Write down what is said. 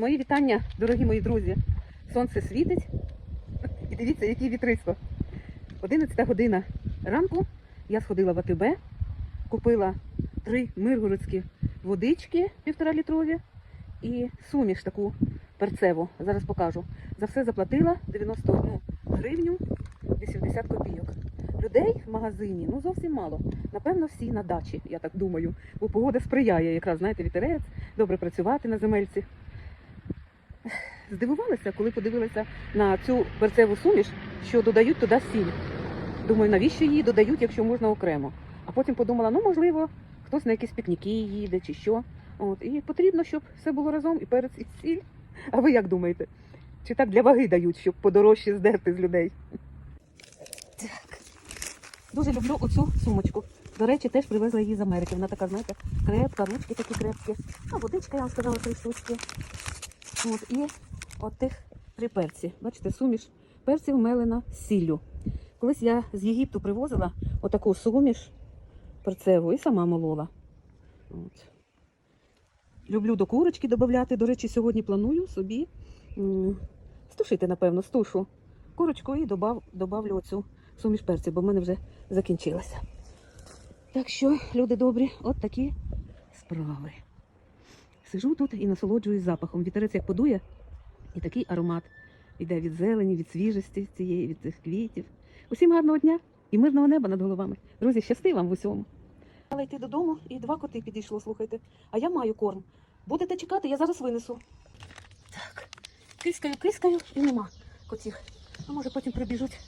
Мої вітання, дорогі мої друзі. Сонце світить. І дивіться, які вітрисько. 11 година ранку я сходила в АТБ, купила три миргородські водички півтора літрові і суміш таку перцеву. Зараз покажу. За все заплатила 91 гривню 80 копійок. Людей в магазині ну зовсім мало. Напевно, всі на дачі, я так думаю. Бо погода сприяє, якраз знаєте, вітерець, добре працювати на земельці. Здивувалася, коли подивилася на цю перцеву суміш, що додають туди сіль. Думаю, навіщо її додають, якщо можна окремо. А потім подумала, ну можливо, хтось на якісь пікніки їде чи що. От, і потрібно, щоб все було разом, і перець, і сіль. А ви як думаєте? Чи так для ваги дають, щоб подорожче здерти з людей? Так. Дуже люблю оцю сумочку. До речі, теж привезла її з Америки. Вона така, знаєте, крепка, ручки такі крепкі. А водичка, я вам сказала, три штучки. От, і от тих три перці. Бачите, суміш перців мелена з сіллю. Колись я з Єгипту привозила отаку суміш перцеву і сама молола. От. Люблю до курочки додати. До речі, сьогодні планую собі стушити, напевно, стушу курочку і добав, добавлю оцю суміш перців, бо в мене вже закінчилася. Так що, люди добрі, от такі справи. Сижу тут і насолоджуюсь запахом. Вітерець як подує, і такий аромат іде від зелені, від свіжості цієї, від цих квітів. Усім гарного дня і мирного неба над головами. Друзі, щасти вам в усьому. Але йти додому і два коти підійшло, слухайте. А я маю корм. Будете чекати, я зараз винесу. Так, кискаю, кискаю і нема котів. А може потім прибіжуть